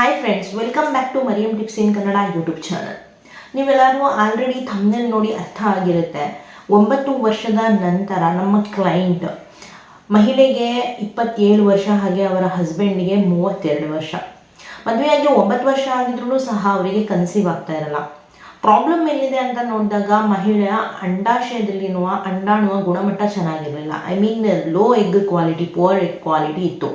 Hi friends welcome back to Mariyam tips in Kannada YouTube channel ನೀವೆಲ್ಲರೂ already thumbnail ನೋಡಿ ಅರ್ಥ ಆಗಿರುತ್ತೆ. ಒಂಬತ್ತು ವರ್ಷದ ನಂತರ ನಮ್ಮ ಕ್ಲೈಂಟ್ ಮಹಿಳೆಗೆ ಇಪ್ಪತ್ತೇಳು ವರ್ಷ ಹಾಗೆ ಅವರ ಹಸ್ಬೆಂಡ್ಗೆ ಮೂವತ್ತೆರಡು ವರ್ಷ. ಮದುವೆಯಾಗಿ ಒಂಬತ್ತು ವರ್ಷ ಆಗಿದ್ರೂ ಸಹ ಅವರಿಗೆ ಕನ್ಸೀವ್ ಆಗ್ತಾ ಇರಲ್ಲ. ಪ್ರಾಬ್ಲಮ್ ಎಲ್ಲಿದೆ ಅಂತ ನೋಡಿದಾಗ ಮಹಿಳೆಯ ಅಂಡಾಶಯದಲ್ಲಿರುವ, ಅಂಡಾಣುವ ಗುಣಮಟ್ಟ ಚೆನ್ನಾಗಿರಲಿಲ್ಲ. I mean low egg quality poor egg quality ಇತ್ತು.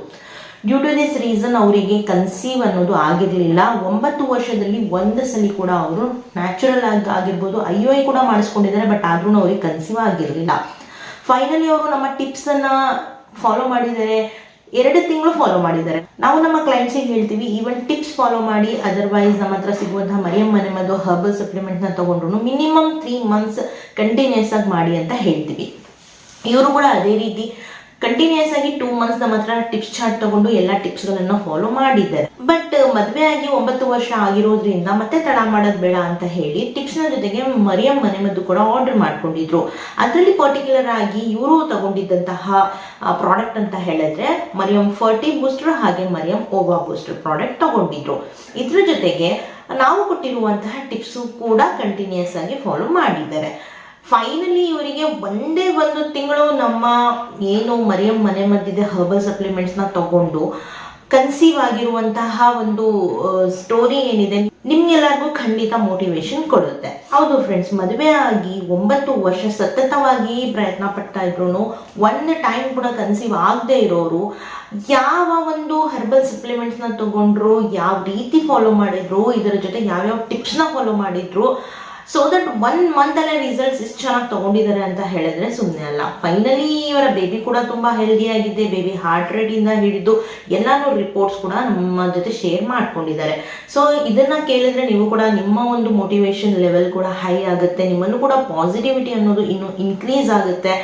ಡ್ಯೂ ಟು ದಿಸ್ ರೀಸನ್ ಅವರಿಗೆ ಕನ್ಸೀವ್ ಅನ್ನೋದು ಆಗಿರಲಿಲ್ಲ. ಒಂಬತ್ತು ವರ್ಷದಲ್ಲಿ ಒಂದು ಸಲ ಕೂಡ ಅವರು ನ್ಯಾಚುರಲ್ ಆಗಿ ಆಗಿರ್ಬೋದು ಐ ಐ ಕೂಡ ಮಾಡಿಸ್ಕೊಂಡಿದ್ದಾರೆ ಬಟ್ ಆದ್ರೂ ಅವ್ರಿಗೆ ಕನ್ಸೀವ್ ಆಗಿರಲಿಲ್ಲ. ಫೈನಲಿ ಅವರು ನಮ್ಮ ಟಿಪ್ಸ್ ಅನ್ನ ಫಾಲೋ ಮಾಡಿದ್ದಾರೆ. ಎರಡು ತಿಂಗಳು ಫಾಲೋ ಮಾಡಿದ್ದಾರೆ. ನಾವು ನಮ್ಮ ಕ್ಲೈಂಟ್ಸಿಗೆ ಹೇಳ್ತೀವಿ ಈವನ್ ಟಿಪ್ಸ್ ಫಾಲೋ ಮಾಡಿ ಅದರ್ವೈಸ್ ನಮ್ಮ ಹತ್ರ ಸಿಗುವಂತಹ ಮರಿಯಂ ಮನೆ ಮದ್ದು ಹರ್ಬಲ್ ಸಪ್ಲಿಮೆಂಟ್ನ ತಗೊಂಡ್ರು ಮಿನಿಮಮ್ ತ್ರೀ ಮಂತ್ಸ್ ಕಂಟಿನ್ಯೂಸ್ ಆಗಿ ಮಾಡಿ ಅಂತ ಹೇಳ್ತೀವಿ. ಇವರು ಕೂಡ ಅದೇ ರೀತಿ ಕಂಟಿನ್ಯೂಸ್ ಆಗಿ ಟೂ ಮಂತ್ಸ್ ನಮ್ಮ ಹತ್ರ ಟಿಪ್ಸ್ ಚಾರ್ಟ್ ತಗೊಂಡು ಎಲ್ಲ ಟಿಪ್ಸ್ಗಳನ್ನು ಫಾಲೋ ಮಾಡಿದ್ದಾರೆ. ಬಟ್ ಮದುವೆ ಆಗಿ ಒಂಬತ್ತು ವರ್ಷ ಆಗಿರೋದ್ರಿಂದ ಮತ್ತೆ ತಡ ಮಾಡೋದು ಬೇಡ ಅಂತ ಹೇಳಿ ಟಿಪ್ಸ್ನ ಜೊತೆಗೆ ಮರಿಯಂ ಮನೆ ಮದ್ದು ಕೂಡ ಆರ್ಡರ್ ಮಾಡ್ಕೊಂಡಿದ್ರು. ಅದರಲ್ಲಿ ಪರ್ಟಿಕ್ಯುಲರ್ ಆಗಿ ಇವರು ತಗೊಂಡಿದ್ದಂತಹ ಪ್ರಾಡಕ್ಟ್ ಅಂತ ಹೇಳಿದ್ರೆ ಮರಿಯಂ ಫರ್ಟಿ ಬೂಸ್ಟರ್ ಹಾಗೆ ಮರಿಯಂ ಓವಾ ಬೂಸ್ಟರ್ ಪ್ರಾಡಕ್ಟ್ ತಗೊಂಡಿದ್ರು. ಇದ್ರ ಜೊತೆಗೆ ನಾವು ಕೊಟ್ಟಿರುವಂತಹ ಟಿಪ್ಸು ಕೂಡ ಕಂಟಿನ್ಯೂಸ್ ಆಗಿ ಫಾಲೋ ಮಾಡಿದ್ದಾರೆ. ಫೈನಲಿ ಇವರಿಗೆ ಒಂದೇ ಒಂದು ತಿಂಗಳು ನಮ್ಮ ಏನು ಮರಿಯಂ ಮನೆ ಮದ್ದಿದೆ ಹರ್ಬಲ್ ಸಪ್ಲಿಮೆಂಟ್ಸ್ನ ತಗೊಂಡು ಕನ್ಸೀವ್ ಆಗಿರುವಂತಹ ಒಂದು ಸ್ಟೋರಿ ಏನಿದೆ ನಿಮ್ಗೆಲ್ಲರಿಗೂ ಖಂಡಿತ ಮೋಟಿವೇಶನ್ ಕೊಡುತ್ತೆ. ಹೌದು ಫ್ರೆಂಡ್ಸ್ ಮದುವೆ ಆಗಿ ಒಂಬತ್ತು ವರ್ಷ ಸತತವಾಗಿ ಪ್ರಯತ್ನ ಪಡ್ತಾ ಇದ್ರು ಒನ್ ಟೈಮ್ ಕೂಡ ಕನ್ಸೀವ್ ಆಗದೆ ಇರೋರು, ಯಾವ ಒಂದು ಹರ್ಬಲ್ ಸಪ್ಲಿಮೆಂಟ್ಸ್ನ ತಗೊಂಡ್ರು, ಯಾವ ರೀತಿ ಫಾಲೋ ಮಾಡಿದ್ರು, ಇದರ ಜೊತೆ ಯಾವ್ಯಾವ ಟಿಪ್ಸ್ನ ಫಾಲೋ ಮಾಡಿದ್ರು ಸೊ ದಟ್ ಒನ್ ಮಂತಲ್ಲೇ ರಿಸಲ್ಟ್ಸ್ ಇಷ್ಟು ಚೆನ್ನಾಗಿ ತಗೊಂಡಿದ್ದಾರೆ ಅಂತ ಹೇಳಿದ್ರೆ ಸುಮ್ಮನೆ ಅಲ್ಲ. ಫೈನಲಿ ಇವರ ಬೇಬಿ ಕೂಡ ತುಂಬ ಹೆಲ್ದಿ ಆಗಿದೆ ಬೇಬಿ ಹಾರ್ಟ್ ರೇಟಿಂದ ಹಿಡಿದು ಎಲ್ಲಾನು ರಿಪೋರ್ಟ್ಸ್ ಕೂಡ ನಮ್ಮ ಜೊತೆ ಶೇರ್ ಮಾಡ್ಕೊಂಡಿದ್ದಾರೆ. ಸೊ ಇದನ್ನ ಕೇಳಿದ್ರೆ ನೀವು ಕೂಡ ನಿಮ್ಮ ಒಂದು ಮೋಟಿವೇಶನ್ ಲೆವೆಲ್ ಕೂಡ ಹೈ ಆಗುತ್ತೆ. ನಿಮ್ಮನ್ನು ಕೂಡ ಪಾಸಿಟಿವಿಟಿ ಅನ್ನೋದು ಇನ್ನು ಇನ್ಕ್ರೀಸ್ ಆಗುತ್ತೆ.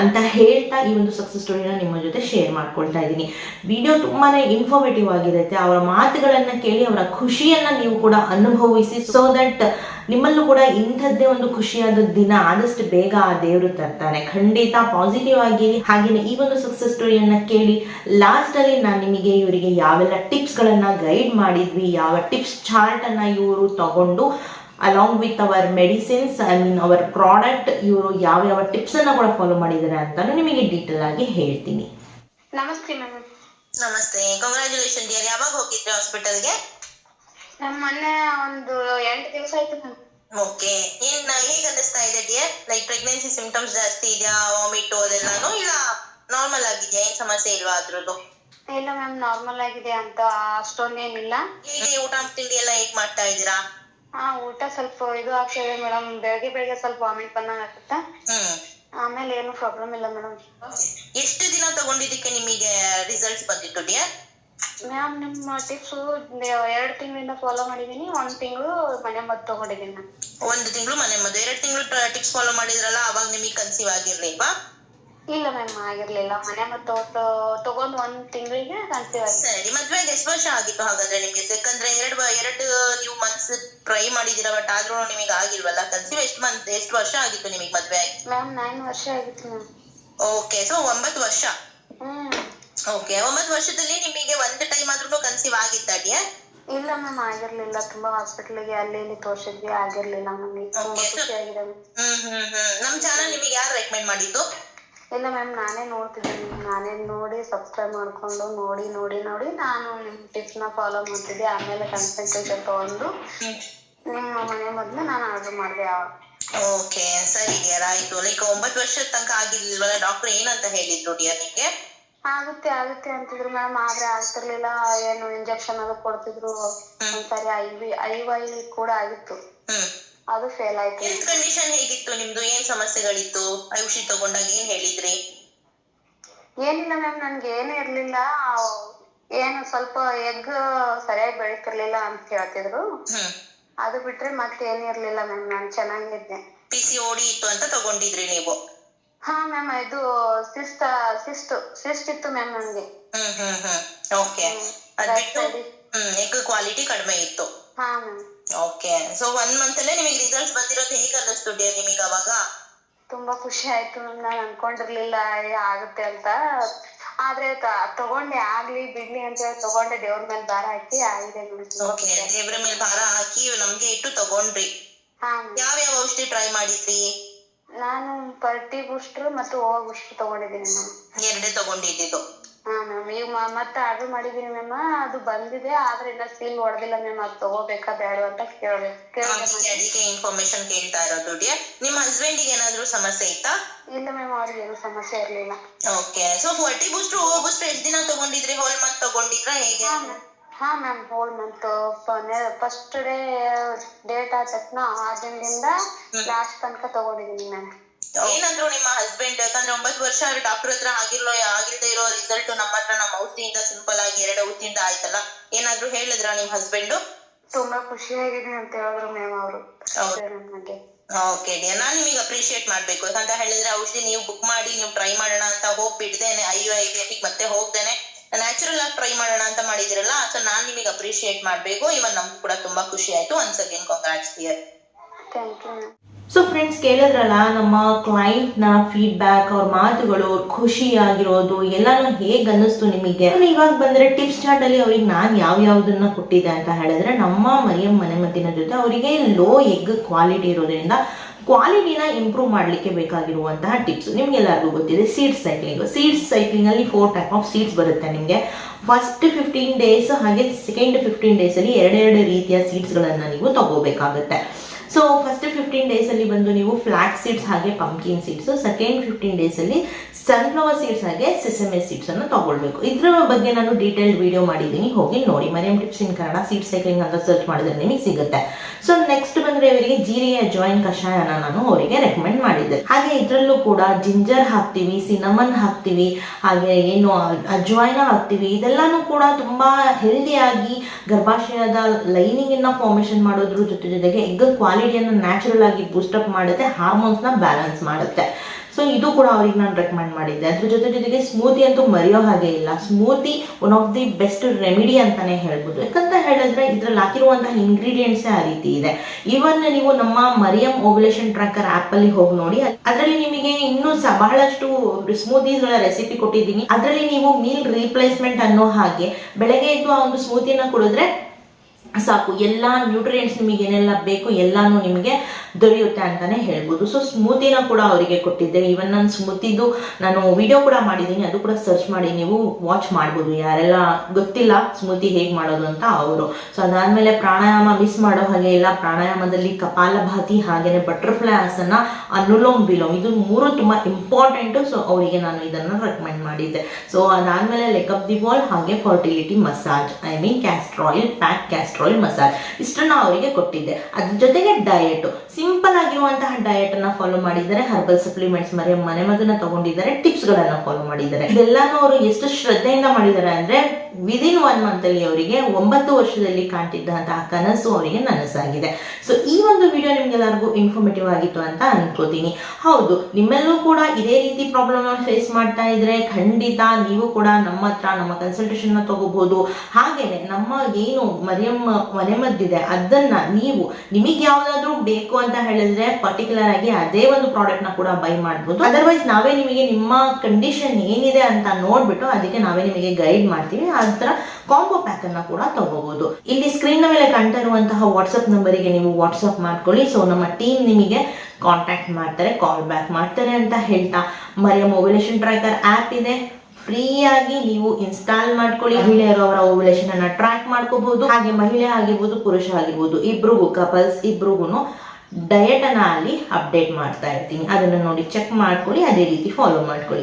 ಅಂತ ಹೇಳ್ತಾ ಈ ಒಂದು ಸಕ್ಸಸ್ ಸ್ಟೋರಿನ ನಿಮ್ಮ ಜೊತೆ ಶೇರ್ ಮಾಡ್ಕೊಳ್ತಾ ಇದ್ದೀನಿ. ವಿಡಿಯೋ ತುಂಬಾ ಇನ್ಫಾರ್ಮೇಟಿವ್ ಆಗಿರುತ್ತೆ. ಅವರ ಮಾತುಗಳನ್ನು ಕೇಳಿ, ಅವರ ಖುಷಿಯನ್ನು ನೀವು ಕೂಡ ಅನುಭವಿಸಿ ಸೊ ದಟ್ ನಿಮ್ಮಲ್ಲೂ ಕೂಡ ಇಂಥದ್ದೇ ಒಂದು ಖುಷಿಯಾದ ದಿನ ಆದಷ್ಟು ಬೇಗ ಆ ದೇವರು ತರ್ತಾನೆ ಖಂಡಿತ ಪಾಸಿಟಿವ್ ಆಗಿರಿ ಹಾಗೆಯೇ ಈ ಒಂದು ಸಕ್ಸಸ್ ಸ್ಟೋರಿಯನ್ನ ಕೇಳಿ ಲಾಸ್ಟ್ ಅಲ್ಲಿ ನಾನು ನಿಮಗೆ ಇವರಿಗೆ ಯಾವೆಲ್ಲ ಟಿಪ್ಸ್ಗಳನ್ನು ಗೈಡ್ ಮಾಡಿದ್ವಿ, ಯಾವ ಟಿಪ್ಸ್ ಚಾರ್ಟ್ ಅನ್ನ ಇವರು ತಗೊಂಡು along with our medicines I mean our product ಇವರು ಯಾವ ಯಾವ ಟಿಪ್ಸ್ ಅನ್ನ ಕೂಡ ಫಾಲೋ ಮಾಡಿದ್ದಾರೆ ಅಂತಾನು ನಿಮಗೆ ಡೀಟೇಲ್ ಆಗಿ ಹೇಳ್ತೀನಿ. ನಮಸ್ತೆ ಮ್ಯಾಮ್ ನಮಸ್ತೆ. ಕಂಗ್ರ್ಯಾಚುಲೇಷನ್ ಡಿಯರ್ ಯಾವಾಗ ಹೋಗಿದ್ರಿ ಹಾಸ್ಪಿಟಲ್ಗೆ ನಮ್ಮ ಮೊನ್ನೆ ಒಂದು ಎಂಟು ದಿವಸ ಆಯ್ತು ಮ್ಯಾಮ್ ಓಕೆ ಏನ್ ಹೇಗೆ ಅನ್ನಿಸ್ತಾ ಇದೆ ಡಿಯರ್ ಲೈಕ್ ಪ್ರೆಗ್ನೆನ್ಸಿ ಸಿಂಪ್ಟಮ್ಸ್ ಜಾಸ್ತಿ ಇದೆಯಾ? ವಾಮಿಟು ಅದೆಲ್ಲಾನು ಇಲ್ಲ ನಾರ್ಮಲ್ ಆಗಿದೆಯಾ? ಏನ್ ಸಮಸ್ಯೆ ಇಲ್ವಾ ಅದ್ರದ್ದು? ಇಲ್ಲ ಮ್ಯಾಮ್ ನಾರ್ಮಲ್ ಆಗಿದೆ ಅಂತ ಅಷ್ಟೊಂದೇನಿಲ್ಲ. ಹೇಗೆ ಊಟ ತಿಂಡಿ ಎಲ್ಲ ಹೇಗ್ ಮಾಡ್ತಾ ಇದ್ದೀರಾ? ಹಾ ಊಟ ಸ್ವಲ್ಪ ಇದು ಆಗ್ತಿದೆ ಮೇಡಮ್. ಬೆಳಗ್ಗೆ ಬೆಳಗ್ಗೆ ಸ್ವಲ್ಪ ವಾಮಿಟ್ ಬಂದಂಗ ಆಗುತ್ತೆ. ಹ್ಮ್ ಆಮೇಲೆ ಏನು ಪ್ರಾಬ್ಲಮ್ ಇಲ್ಲ ಮೇಡಮ್. ಎಷ್ಟು ದಿನ ತಗೊಂಡಿದ್ದಕ್ಕೆ ನಿಮಗೆ ರಿಸಲ್ಟ್ಸ್ ಬಂದಿತ್ತು ಡಿಯರ್ ಮ್ಯಾಮ್ ನಿಮ್ಮ ಟಿಪ್ಸ್ ಎರಡು ತಿಂಗಳಿಂದ ಫಾಲೋ ಮಾಡಿದೀನಿ. ಒಂದ್ ತಿಂಗಳು ಮನೆ ಮದ್ದು ತಗೊಂಡಿದ್ದೀನಿ ಮ್ಯಾಮ್ ಒಂದು ತಿಂಗಳು ಮನೆ ಮದ್ದು. ಎರಡು ತಿಂಗಳು ಟಿಪ್ಸ್ ಫಾಲೋ ಮಾಡಿದ್ರಲ್ಲ ಅವಾಗ ನಿಮಗೆ ಕನ್ಸೀವ್ ಆಗಿರ್ಲಿಲ್ವಾ? ಇಲ್ಲ ಮ್ಯಾಮ್ ಆಗಿರ್ಲಿಲ್ಲ. ಮನೆ ಮದ್ದು ತಗೊಂಡ್ ಒಂದ್ ತಿಂಗಳಿಗೆ ಕನ್ಸೀವ್ ಆಗಿದೆ ಸರಿ ಮದ್ವೆಗೆ ಎಷ್ಟು ವರ್ಷ ಆಗಿತ್ತು ಹಾಗಾದ್ರೆ ನಿಮ್ಗೆ? ಯಾಕಂದ್ರೆ ಎರಡು ಎರಡು ನೀವು ಮಂತ್ಸ್ ಟ್ರೈ ಮಾಡಿದೀರ ಬಟ್ ಆದ್ರೂ ನಿಮಗೆ ಆಗಿಲ್ವಲ್ಲ? ಕನ್ಸಿವ್ ಎಷ್ಟು ಮಂತ್ ಎಷ್ಟು ವರ್ಷ ಆಗಿತ್ತು ನಿಮಗೆ ಮದ್ವೆ? ಆಗಿ ಮ್ಯಾಮ್ ನೈನ್ ವರ್ಷ ಆಗಿತ್ತು ಮ್ಯಾಮ್ ಓಕೆ ಸೊ ಒಂಬತ್ತು ವರ್ಷ? ಹ್ಮ್. ಓಕೆ ಒಂಬತ್ತು ವರ್ಷದಲ್ಲಿ ನಿಮಗೆ ಒಂದ್ ಟೈಮ್ ಆದ್ರೂ ಕನ್ಸೀವ್ ಆಗಿತ್ತಾ ಡಿಯರ್ ಇಲ್ಲ ಮ್ಯಾಮ್ ಆಗಿರ್ಲಿಲ್ಲ. ತುಂಬಾ ಹಾಸ್ಪಿಟಲ್ಗೆ ಅಲ್ಲಿ ಇಲ್ಲಿ ತೋರಿಸಿದ್ವಿ ಆಗಿರ್ಲಿಲ್ಲ ಮ್ಯಾಮ್ ತುಂಬಾ ಖುಷಿ ಆಗಿದೆ ಹ್ಮ್ ಹ್ಮ್ ಹ್ಮ್. ನಮ್ ಚಾನಲ್ ನಿಮಗೆ ಯಾರು ರೆಕಮೆಂಡ್ ಮಾಡಿದ್ದು? ಇಲ್ಲ ಮ್ಯಾಮ್ ನಾನೇ ನೋಡ್ತಿದ್ದೀನಿ. ನಾನೇ ನೋಡಿ ಸಬ್ಸ್ಕ್ರೈಬ್ ಮಾಡ್ಕೊಂಡು ನೋಡಿ ನೋಡಿ ನೋಡಿ ನಾನು ನಿಮ್ ಟಿಪ್ಸ್ನ ಫಾಲೋ ಮಾಡ್ತಿದ್ದೆ. ಆಮೇಲೆ ಕನ್ಸಲ್ಟೇಷನ್ ತಗೊಂಡು ನಿಮ್ಮ ಮನೆ ಮೊದ್ಲು ನಾನು ಆರ್ಡರ್ ಮಾಡಿದೆ ಓಕೆ ಸರಿ ಡಿಯರ್ ಆಯ್ತು. ಲೈಕ್ ಒಂಬತ್ತು ವರ್ಷದ ತನಕ ಆಗಿರ್ಲಿಲ್ವಲ್ಲ ಡಾಕ್ಟರ್ ಏನಂತ ಹೇಳಿದ್ರು ಡಿಯರ್ ನಿಮಗೆ ಆಗುತ್ತೆ ಆಗುತ್ತೆ ಅಂತಿದ್ರು ಮ್ಯಾಮ್ ಆದ್ರೆ ಆಗ್ತಿರ್ಲಿಲ್ಲ ಏನು ಇಂಜೆಕ್ಷನ್ ಅದು ಕೊಡ್ತಿದ್ರು. ಒಂದ್ಸರಿ ಐ ವಿ ಐ ವೈ ಕೂಡ ಆಗಿತ್ತು. ಅದು ಫೇಲ್ ಆಯ್ತು. ಹೆಲ್ತ್ ಕಂಡೀಷನ್ ಹೇಗಿತ್ತು? ನಿಮ್ದು ಏನ್ ಸಮಸ್ಯೆಗಳಿತ್ತು? ಔಷಧಿ ತಗೊಂಡಾಗ ಏನ್ ಹೇಳಿದ್ರಿ? ಏನಿಲ್ಲ ಮ್ಯಾಮ್ ನನ್ಗೆ ಏನು ಇರ್ಲಿಲ್ಲ. ಏನು ಸ್ವಲ್ಪ ಎಗ್ ಸರಿಯಾಗಿ ಬೆಳಿತಿರ್ಲಿಲ್ಲ ಅಂತ ಹೇಳ್ತಿದ್ರು. ಅದು ಬಿಟ್ರೆ ಮತ್ತೆ ಏನು ಇರ್ಲಿಲ್ಲ ಮ್ಯಾಮ್ ನಾನು ಚೆನ್ನಾಗಿದ್ದೆ. ಪಿ ಸಿ ಓಡಿ ಇತ್ತು ಅಂತ ತಗೊಂಡಿದ್ರಿ ನೀವು? ಹಾ ಮ್ಯಾಮ್ ಇದು ಸಿಸ್ಟ್ ಸಿಸ್ಟ್ ಸಿಸ್ಟ್ ಇತ್ತು ಮ್ಯಾಮ್ ನನ್ಗೆ. Hmm hmm hmm. ಓಕೆ ಅದ್ ಬಿಟ್ಟು ಎಗ್ ಕ್ವಾಲಿಟಿ ಕಡಿಮೆ ಇತ್ತು. ಹಾ ma'am okay so one month ಅಲ್ಲೇ ನಿಮಗೆ ರಿಸಲ್ಟ್ಸ್ ಬಂದಿರೋದು ಹೇಗೆ ಅನ್ನಿಸ್ತು ಡಿಯರ್ ನಿಮಗೆ ಅವಾಗ? ತುಂಬಾ ಖುಷಿ ಆಯ್ತು ನಾನು ಅನ್ಕೊಂಡಿರ್ಲಿಲ್ಲ ಆಗುತ್ತೆ ಅಂತ. ಆದ್ರೆ ತ- ತಗೊಂಡೆ ಆಗ್ಲಿ ಬಿಡ್ಲಿ ಅಂತ ಹೇಳಿ ತಗೊಂಡೆ ದೇವ್ರ ಮೇಲೆ ಭಾರ ಹಾಕಿ ಆಗಿದೆ ತುಂಬಾ ಓಕೆ ಖುಷಿ ಆಯ್ತು. ದೇವ್ರ ಮೇಲೆ ಭಾರ ಹಾಕಿ ನಮ್ಗೆ ಇಟ್ಟು ತಗೊಂಡ್ರಿ. ಹಾ madam. ಯಾವ ಯಾವ ಔಷಧಿ ಟ್ರೈ ಮಾಡಿದ್ರಿ? ನಾನು ಪರ್ಟಿ ಬೂಸ್ಟ್ರು ಮತ್ತು ಓ ಬೂಸ್ಟ್ರು ತಗೊಂಡಿದ್ದೀನಿ ಮ್ಯಾಮ್. ಎರಡೇ ತಗೊಂಡಿದ್ದು ಹಾ ಮ್ಯಾಮ್ ಈಗ ಮತ್ತೆ ಆರ್ಡರ್ ಮಾಡಿದೀನಿ ಮ್ಯಾಮ್ ಅದು ಬಂದಿದೆ ಆದ್ರೆ ಇನ್ನ ಸೀಲ್ ಹೊಡೆದಿಲ್ಲ ಮ್ಯಾಮ್ ಅದು ತಗೋಬೇಕಾ ಬೇಡ ಅಂತ ಕೇಳಬೇಕು ಅದಕ್ಕೆ ಇನ್ಫಾರ್ಮೇಶನ್ ಕೇಳ್ತಾ ಇರೋದು ಡಿಯರ್ ನಿಮ್ಮ ಹಸ್ಬೆಂಡ್ ಏನಾದ್ರು ಸಮಸ್ಯೆ ಇತ್ತಾ? ಇಲ್ಲ ಮ್ಯಾಮ್ ಅವ್ರಿಗೆ ಏನು ಸಮಸ್ಯೆ ಇರ್ಲಿಲ್ಲ. ಓಕೆ ಸೊ ಫಾರ್ಟಿ ಬೂಸ್ಟರ್ ಓ ಬೂಸ್ಟರ್ ಎಷ್ಟು ದಿನ ತಗೊಂಡಿದ್ರಿ? ಹೋಲ್ ಮಂತ್ ತಗೊಂಡಿದ್ರಾ? ಹೇಗೆ? ಹಾ ma'am whole month first day date ಆದ ತಕ್ಷಣ ಆ ದಿನದಿಂದ ಲಾಸ್ಟ್ ತನಕ ತಗೊಂಡಿದ್ದೀನಿ ಮ್ಯಾಮ್ ಏನಂದ್ರು ನಿಮ್ಮ ಹಸ್ಬೆಂಡ್ ಯಾಕಂದ್ರೆ ಒಂಬತ್ತು ವರ್ಷ ಡಾಕ್ಟರ್ ಹತ್ರ ಆಗಿರ್ಲೋ ಆಗಿಲ್ದೇ ಇರೋ ರಿಸಲ್ಟ್ ನಮ್ಮ ಹತ್ರ ನಮ್ಮ ಔಷಧಿಯಿಂದ ಸಿಂಪಲ್ ಆಗಿ ಎರಡು ಔಷಧಿಯಿಂದ ಆಯ್ತಲ್ಲ? ಏನಾದ್ರು ಹೇಳಿದ್ರ ನಿಮ್ ಹಸ್ಬೆಂಡ್ ತುಂಬಾ ಖುಷಿಯಾಗಿದೆ ಅಂತ ಹೇಳಿದ್ರು ಮ್ಯಾಮ್ ಅವರು. ಓಕೆ ಡಿಯರ್ ನಾನು ನಿಮಗೆ ಅಪ್ರಿಶಿಯೇಟ್ ಮಾಡ್ಬೇಕು. ಯಾಕಂತ ಹೇಳಿದ್ರೆ ಔಷಧಿ ನೀವು ಬುಕ್ ಮಾಡಿ ನೀವು ಟ್ರೈ ಮಾಡೋಣ ಅಂತ ಹೋಪ್ ಬಿಡ್ದೇನೆ ಅಯ್ಯೋ ಐವಿಎಫ್ ಮತ್ತೆ ಹೋಗ್ದೇನೆ. ನ್ಯಾಚುರಲ್ ಆಗಿ ಟ್ರೈ ಮಾಡೋಣ ಅಂತ ಮಾಡಿದಿರಲ್ಲ ಸೊ ನಾನ್ ನಿಮಗೆ ಅಪ್ರಿಶಿಯೇಟ್ ಮಾಡ್ಬೇಕು. ಇವನ್ ನಮ್ಗೆ ಕೂಡ ತುಂಬಾ ಖುಷಿ ಆಯ್ತು. Once again congrats dear thank you so friends ಕೇಳಿದ್ರಲ್ಲ, ನಮ್ಮ ಕ್ಲೈಂಟ್ನ ಫೀಡ್ಬ್ಯಾಕ್ ಅವ್ರ ಮಾತುಗಳು ಅವ್ರ ಖುಷಿಯಾಗಿರೋದು, ಎಲ್ಲಾನು ಹೇಗೆ ಅನ್ನಿಸ್ತು ನಿಮಗೆ ಇವಾಗ ಬಂದ್ರೆ ಟಿಪ್ಸ್ ಚಾರ್ಟಲ್ಲಿ ಅವ್ರಿಗೆ ನಾನು ಯಾವ ಯಾವ್ದನ್ನ ಕೊಟ್ಟಿದ್ದೆ ಅಂತ ಹೇಳಿದ್ರೆ, ನಮ್ಮ ಮರಿಯಂ ಮನೆಮದ್ದಿನ ಜೊತೆ ಅವರಿಗೆ ಲೋ ಎಗ್ ಕ್ವಾಲಿಟಿ ಇರೋದ್ರಿಂದ ಕ್ವಾಲಿಟಿನ ಇಂಪ್ರೂವ್ ಮಾಡಲಿಕ್ಕೆ ಬೇಕಾಗಿರುವಂತಹ ಟಿಪ್ಸ್ ನಿಮಗೆಲ್ಲರಿಗೂ ಗೊತ್ತಿದೆ ಸೀಡ್ಸ್ ಸೈಕ್ಲಿಂಗ್ ಸೀಡ್ಸ್ ಸೈಕ್ಲಿಂಗ್ ಅಲ್ಲಿ ಫೋರ್ ಟೈಪ್ ಆಫ್ ಸೀಡ್ಸ್ ಬರುತ್ತೆ ನಿಮಗೆ. ಫಸ್ಟ್ ಫಿಫ್ಟೀನ್ ಡೇಸ್ ಹಾಗೆ ಸೆಕೆಂಡ್ ಫಿಫ್ಟೀನ್ ಡೇಸ್ ಅಲ್ಲಿ ಎರಡೆರಡು ರೀತಿಯ ಸೀಡ್ಸ್ಗಳನ್ನು ನೀವು ತಗೋಬೇಕಾಗುತ್ತೆ. ಸೊ ಫಸ್ಟ್ ಫಿಫ್ಟೀನ್ ಡೇಸಲ್ಲಿ ಬಂದು ನೀವು ಫ್ಲಾಕ್ ಸೀಡ್ಸ್ ಹಾಗೆ ಪಂಕಿನ್ ಸೀಡ್ಸ್ ಸೆಕೆಂಡ್ ಫಿಫ್ಟೀನ್ ಡೇಸಲ್ಲಿ ಸನ್ಫ್ಲವರ್ ಸೀಡ್ಸ್ ಹಾಗೆ ಸಿಸಮೆ ಸೀಡ್ಸ್ ಅನ್ನು ತಗೊಳ್ಬೇಕು. ಇದ್ರ ಬಗ್ಗೆ ನಾನು ಡೀಟೇಲ್ ವಿಡಿಯೋ ಮಾಡಿದ್ದೀನಿ. ಹೋಗಿ ನೋಡಿ. Mariyam tips in Kannada seed cycling ಅಂತ ಸರ್ಚ್ ಮಾಡಿದ್ರೆ ನಿಮಗೆ ಸಿಗುತ್ತೆ. ಸೊ ನೆಕ್ಸ್ಟ್ ಬಂದ್ರೆ ಇವರಿಗೆ ಜೀರಿಗೆ ಜಾಯಿನ್ ಕಷಾಯನ ನಾನು ಅವರಿಗೆ ರೆಕಮೆಂಡ್ ಮಾಡಿದ್ದೆ. ಹಾಗೆ ಇದರಲ್ಲೂ ಕೂಡ ಜಿಂಜರ್ ಹಾಕ್ತೀವಿ ಸಿನಮನ್ ಹಾಕ್ತೀವಿ, ಹಾಗೆ ಏನು ಅಜ್ವಾಯಿನ ಹಾಕ್ತೀವಿ. ಇದೆಲ್ಲಾನು ಕೂಡ ತುಂಬಾ ಹೆಲ್ದಿಯಾಗಿ ಗರ್ಭಾಶಯದ ಲೈನಿಂಗ್ ಅನ್ನ ಫಾರ್ಮೇಶನ್ ಮಾಡೋದ್ರ ಜೊತೆ ಜೊತೆಗೆ ಎಗ್ ಕ್ವಾಲಿಟಿಯನ್ನು ನ್ಯಾಚುರಲ್ ಆಗಿ ಬೂಸ್ಟಪ್ ಮಾಡುತ್ತೆ ಹಾರ್ಮೋನ್ಸ್ನ ಬ್ಯಾಲೆನ್ಸ್ ಮಾಡುತ್ತೆ. ಸೊ ಇದು ಕೂಡ ಅವ್ರಿಗೆ ನಾನು ರೆಕಮೆಂಡ್ ಮಾಡಿದ್ದೆ. ಅದ್ರ ಜೊತೆ ಜೊತೆಗೆ ಸ್ಮೂತಿ ಅಂತೂ ಮರೆಯೋ ಹಾಗೆ ಇಲ್ಲ. Smoothie one of the best remedy ಅಂತಾನೆ ಹೇಳ್ಬೋದು. ಯಾಕಂತ ಹೇಳಿದ್ರೆ ಇದ್ರಲ್ಲಿ ಹಾಕಿರುವಂತಹ ಇಂಗ್ರೀಡಿಯೆಂಟ್ಸೇ ಆ ರೀತಿ ಇದೆ. ಇವನ್ ನೀವು ನಮ್ಮ ಮರಿಯಂ ಓಬುಲೇಷನ್ ಟ್ರ್ಯಾಕರ್ ಆಪ್ ಅಲ್ಲಿ ಹೋಗಿ ನೋಡಿ. ಅದರಲ್ಲಿ ನಿಮಗೆ ಇನ್ನೂ ಬಹಳಷ್ಟು ಸ್ಮೂತೀಸ್ಗಳ ರೆಸಿಪಿ ಕೊಟ್ಟಿದ್ದೀನಿ. ಅದರಲ್ಲಿ ನೀವು ಮೀಲ್ ರೀಪ್ಲೇಸ್ಮೆಂಟ್ ಅನ್ನೋ ಹಾಗೆ ಬೆಳಗ್ಗೆ ಎದ್ದು ಆ ಒಂದು ಸ್ಮೂತಿನ ಕುಡಿದ್ರೆ ಸಾಕು. ಎಲ್ಲ ನ್ಯೂಟ್ರಿಯೆಂಟ್ಸ್ ನಿಮಗೆ ಏನೆಲ್ಲ ಬೇಕು ಎಲ್ಲಾನು ನಿಮಗೆ ದೊರೆಯುತ್ತೆ ಅಂತಾನೆ ಹೇಳ್ಬೋದು. ಸೊ ಸ್ಮೂತಿನ ಕೂಡ ಅವರಿಗೆ ಕೊಟ್ಟಿದ್ದೆ ಇವನ್ ನಾನು ಸ್ಮೂತಿದು ನಾನು ವಿಡಿಯೋ ಕೂಡ ಮಾಡಿದ್ದೀನಿ. ಅದು ಕೂಡ ಸರ್ಚ್ ಮಾಡಿ ನೀವು ವಾಚ್ ಮಾಡ್ಬೋದು. ಯಾರೆಲ್ಲ ಗೊತ್ತಿಲ್ಲ ಸ್ಮೂತಿ ಹೇಗೆ ಮಾಡೋದು ಅಂತ ಅವರು. ಸೊ ಅದಾದ್ಮೇಲೆ ಪ್ರಾಣಾಯಾಮ ಮಿಸ್ ಮಾಡೋ ಹಾಗೆ ಇಲ್ಲ, ಪ್ರಾಣಾಯಾಮದಲ್ಲಿ ಕಪಾಲಭಾತಿ ಹಾಗೇನೆ ಬಟರ್ಫ್ಲೈ ಆಸನ ಅನುಲೋಮ್ ವಿಲೋಮ್. ಇದು ಮೂರು ತುಂಬಾ ಇಂಪಾರ್ಟೆಂಟು ಸೊ ಅವರಿಗೆ ನಾನು ಇದನ್ನು ರೆಕಮೆಂಡ್ ಮಾಡಿದ್ದೆ. ಸೊ ಅದಾದ್ಮೇಲೆ ಲೆಕ್ ಅಪ್ ದಿ ಬಾಲ್ ಹಾಗೆ fertility massage I mean castor oil pack castor oil massage ಇಷ್ಟನ್ನ ಅವರಿಗೆ ಕೊಟ್ಟಿದ್ದೆ. ಅದ್ರ ಜೊತೆಗೆ ಡಯಟ್ ಸಿಂಪಲ್ ಆಗಿರುವಂತಹ ಡಯಟ್ ಅನ್ನ ಫಾಲೋ ಮಾಡಿದ್ದಾರೆ ಹರ್ಬಲ್ ಸಪ್ಲಿಮೆಂಟ್ಸ್ ಮರೆಯ ಮನೆ ತಗೊಂಡಿದ್ದಾರೆ ಟಿಪ್ಸ್ ಗಳನ್ನ ಫಾಲೋ ಮಾಡಿದ್ದಾರೆ ಇದೆಲ್ಲಾನು ಅವರು ಎಷ್ಟು ಶ್ರದ್ಧೆಯಿಂದ ಮಾಡಿದ್ದಾರೆ ಅಂದ್ರೆ ವಿದಿನ್ ಒನ್ ಮಂತ್ ಅಲ್ಲಿ ಅವರಿಗೆ ಒಂಬತ್ತು ವರ್ಷದಲ್ಲಿ ಕಾಣ್ತಿದ್ದಂತಹ ಕನಸು ಅವರಿಗೆ ನನಸಾಗಿದೆ. ಸೊ ಒಂದು ವಿಡಿಯೋ ನಿಮ್ಗೆಲ್ಲರಿಗೂ ಇನ್ಫಾರ್ಮೇಟಿವ್ ಆಗಿತ್ತು ಅಂತ ಅನ್ಕೋತೀನಿ. ಹೌದು ನಿಮ್ಮೆಲ್ಲೂ ಕೂಡ ಇದೇ ರೀತಿ ಪ್ರಾಬ್ಲಮ್ ಫೇಸ್ ಮಾಡ್ತಾ ಇದ್ರೆ ಖಂಡಿತ ನೀವು ಕೂಡ ನಮ್ಮ ಹತ್ರ, ನಮ್ಮ ಕನ್ಸಲ್ಟೇಷನ್ ತಗೋಬಹುದು. ಹಾಗೇನೆ ನಮ್ಮ ಏನು ಮರಿಯಂ ಮನೆಮದ್ದಿದೆ, ಅದನ್ನ ನೀವು ನಿಮಗೆ ಯಾವ್ದಾದ್ರು ಬೇಕು ಅಂತ ಹೇಳಿದ್ರೆ ಪರ್ಟಿಕ್ಯುಲರ್ ಆಗಿ ಅದೇ ಒಂದು ಪ್ರಾಡಕ್ಟ್ನ ಕೂಡ ಬೈ ಮಾಡ್ಬೋದು. ಅದರ್ವೈಸ್ ನಾವೇ ನಿಮಗೆ ನಿಮ್ಮ ಕಂಡೀಷನ್ ಏನಿದೆ ಅಂತ ನೋಡ್ಬಿಟ್ಟು ಅದಕ್ಕೆ ನಾವೇ ನಿಮಗೆ ಗೈಡ್ ಮಾಡ್ತೀವಿ. ಆ ಕಾಂಬೋ ಪ್ಯಾಕ್ ಅನ್ನ ಕೂಡ ತಗೋಬಹುದು ಇಲ್ಲಿ ಸ್ಕ್ರೀನ್ನ ಮೇಲೆ ಕಾಣ್ತಾ ಇರುವಂತಹ ವಾಟ್ಸ್ಆಪ್ ನಂಬರಿಗೆ ನೀವು ವಾಟ್ಸ್ಆಪ್ ಮಾಡ್ಕೊಳ್ಳಿ. ಸೊ ನಮ್ಮ ಟೀಮ್ ನಿಮಗೆ ಕಾಂಟ್ಯಾಕ್ಟ್ ಮಾಡ್ತಾರೆ ಕಾಲ್ ಬ್ಯಾಕ್ ಮಾಡ್ತಾರೆ ಅಂತ ಹೇಳ್ತಾ ಮರಿಯಂ ಮೊಬಿಲೇಷನ್ ಟ್ರ್ಯಾಕರ್ ಆಪ್ ಇದೆ. ಫ್ರೀಯಾಗಿ ನೀವು ಇನ್ಸ್ಟಾಲ್ ಮಾಡ್ಕೊಳ್ಳಿ. ಮಹಿಳೆಯರು ಅವರ ಓವ್ಯುಲೇಷನ್ ಅನ್ನ ಟ್ರ್ಯಾಕ್ ಮಾಡ್ಕೋಬಹುದು. ಹಾಗೆ ಮಹಿಳೆ ಆಗಿರ್ಬೋದು, ಪುರುಷ ಆಗಿರ್ಬೋದು, ಇಬ್ರಿಗೂ ಕಪಲ್ಸ್ ಇಬ್ರಿಗೂ ಡಯಟ್ ಅನ್ನ ಅಲ್ಲಿ ಅಪ್ಡೇಟ್ ಮಾಡ್ತಾ ಇರ್ತೀನಿ. ಅದನ್ನ ನೋಡಿ ಚೆಕ್ ಮಾಡ್ಕೊಳ್ಳಿ, ಅದೇ ರೀತಿ ಫಾಲೋ ಮಾಡ್ಕೊಳ್ಳಿ.